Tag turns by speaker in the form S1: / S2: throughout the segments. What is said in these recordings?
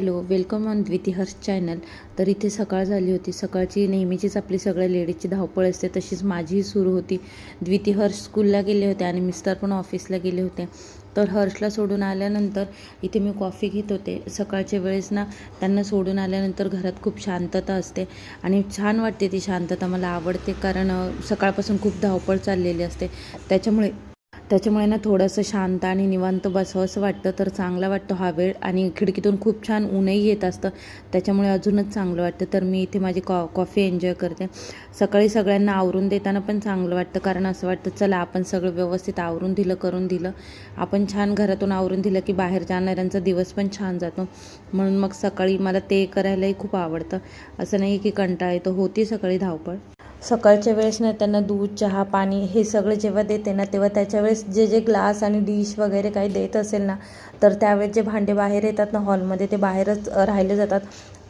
S1: Hello welcome on Dwiti Harsh channel. तर इथे सकाळ झाली होती. सकाळची नेहमीचीच आपली सगळ्या लेडीजची धावपळ असते. तशीच माझीही सुरू होती. द्विती हर्ष स्कूलला गेले होते आणि मिस्टर पण ऑफिसला गेले होते. तर हर्षला सोडून आल्यानंतर इथे मी कॉफी घेत होते. सकाळच्या वेळेस ना त्यांना सोडून आल्यानंतर घरात खूप शांतता असते आणि छान वाटते ती शांतता. मला आवडते कारण सकाळपासून खूप धावपळ चाललेली असते. त्याच्यामुळे त्याच्यामुळे ना थोडंसं शांत आणि निवांत बसावं असं वाटतं तर चांगला वाटतो हा वेळ. आणि खिडकीतून खूप छान ऊनही येत असतं त्याच्यामुळे अजूनच चांगलं वाटतं. तर मी इथे माझी कॉ कॉफी एन्जॉय करते. सकाळी सगळ्यांना आवरून देताना पण चांगलं वाटतं कारण असं वाटतं चला आपण सगळं व्यवस्थित आवरून दिलं करून दिलं. आपण छान घरातून आवरून दिलं की बाहेर जाणाऱ्यांचा दिवस पण छान जातो. म्हणून मग सकाळी मला ते करायलाही खूप आवडतं. असं नाही की कंटाळ येतो. होती सकाळी धावपळ. सकाळच्या वेळेस ना त्यांना दूध चहा पाणी हे सगळं जेव्हा देते ना तेव्हा त्याच्या वेळेस जे जे ग्लास आणि डिश वगैरे काही देत असेल ना तर त्यावेळेस जे भांडे बाहेर येतात ना हॉलमध्ये ते बाहेरच राहिले जातात.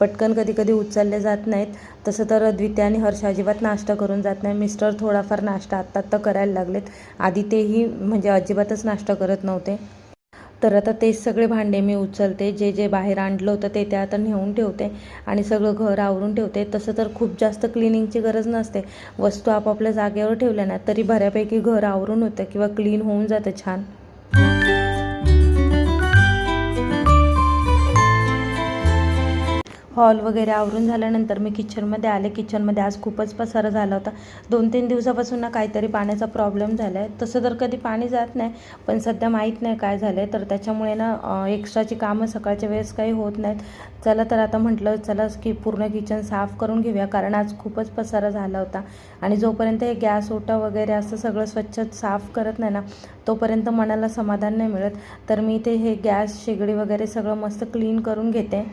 S1: पटकन कधी कधी उचलले जात नाहीत. तसं तर द्वितीय आणि हर्ष अजिबात नाश्ता करून जात नाही. मिस्टर थोडाफार नाश्ता आत्ता आत्ता करायला लागलेत. आधी तेही म्हणजे अजिबातच नाश्ता करत नव्हते. तर आता तेच सगळे भांडे मी उचलते जे जे बाहेर आणलं होतं ते ते आता नेऊन ठेवते आणि सगळं घर आवरून ठेवते. तसं तर खूप जास्त क्लिनिंगची गरज नसते. वस्तू आपापल्या जागेवर ठेवल्या ना तरी बऱ्यापैकी घर आवरून होतं किंवा क्लीन होऊन जातं छान. हॉल वगैरे आवरून झाल्यानंतर मी किचनमध्ये आले. किचनमध्ये आज खूपच पसारा झाला होता. दोन तीन दिवसापासून ना काहीतरी पाण्याचा प्रॉब्लेम झाला आहे तसं तर कधी पाणी जात नाही पण सध्या माहीत नाही काय झालं आहे तर त्याच्यामुळे ना एक्स्ट्राची कामं सकाळच्या वेळेस काही होत नाहीत. चला तर आता म्हटलं चला की पूर्ण किचन साफ करून घेऊया कारण आज खूपच पसारा झाला होता. आणि जोपर्यंत हे गॅस ओटा वगैरे असं सगळं स्वच्छ साफ करत नाही ना तोपर्यंत मनाला समाधान नाही मिळत. तर मी इथे हे गॅस शेगडी वगैरे सगळं मस्त क्लीन करून घेते.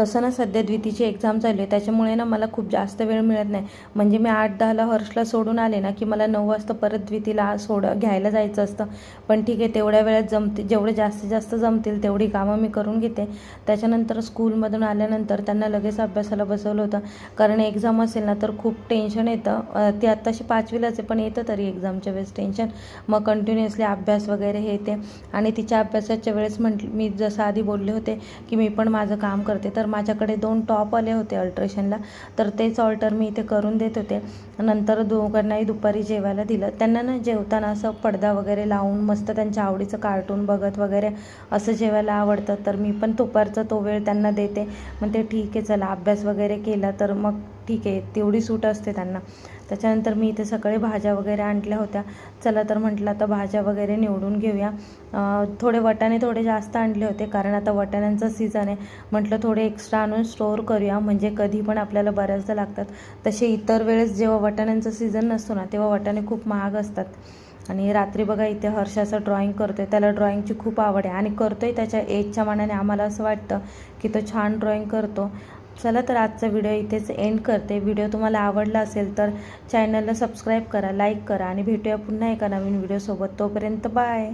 S1: तसं ना सध्या द्वितीची एक्झाम चालू आहे. त्याच्यामुळे ना मला खूप जास्त वेळ मिळत नाही. म्हणजे मी आठ दहाला हर्षला सोडून आले ना की मला नऊ वाजता परत द्वितीला सोड घ्यायला जायचं असतं. पण ठीक आहे तेवढ्या वेळात जमते जेवढे जास्तीत जास्त जमतील तेवढी कामं मी करून घेते. त्याच्यानंतर स्कूलमधून आल्यानंतर त्यांना लगेच अभ्यासाला बसवलं होतं. कारण एक्झाम असेल ना तर खूप टेन्शन येतं. ते ती आत्ताशी पाचवीलाच आहे पण येतं तरी एक्झामच्या वेळेस टेन्शन मग कंटिन्युअसली अभ्यास वगैरे हे ते. आणि तिच्या अभ्यासाच्या वेळेस म्हटलं मी जसं आधी बोलले होते की मी पण माझं काम करते. तर माझ्याकडे दोन टॉप आले होते अल्ट्रेशनला तर तेच ऑल्टर मी इथे करून देत होते. नंतर दोघांनाही दुपारी जेवायला दिलं. त्यांना ना जेवताना असं पडदा वगैरे लावून मस्त त्यांच्या आवडीचं कार्टून बघत वगैरे असं जेवायला आवडतं. तर मी पण दुपारचा तो वेळ त्यांना देते. मग ते ठीक आहे चला अभ्यास वगैरे केला तर मग ठीक आहे तेवढी सूट असते त्यांना. त्याच्यानंतर मी इथे सकाळी भाज्या वगैरे आणल्या होत्या. चला तर म्हटलं आता भाज्या वगैरे निवडून घेऊया. थोडे वटाणे थोडे जास्त आणले होते कारण आता वटाण्यांचा सीझन आहे. म्हटलं थोडे एक्स्ट्रा आणून स्टोअर करूया. म्हणजे कधी पण आपल्याला बऱ्याचदा लागतात. तसे इतर वेळेस जेव्हा वटाण्यांचा सीझन नसतो ना तेव्हा वटाणे खूप महाग असतात. आणि रात्री बघा इथे हर्षाचं करतो करतोय. त्याला ड्रॉईंगची खूप आवड आहे. आणि करतोय त्याच्या एजच्या मानाने आम्हाला असं वाटतं की तो छान ड्रॉईंग करतो. चला तर आजचा व्हिडिओ इथेच एंड करते. व्हिडिओ तुम्हाला आवडला असेल तर चॅनलला सबस्क्राईब करा लाईक करा आणि भेटूया पुन्हा एका नवीन व्हिडिओसोबत तोपर्यंत बाय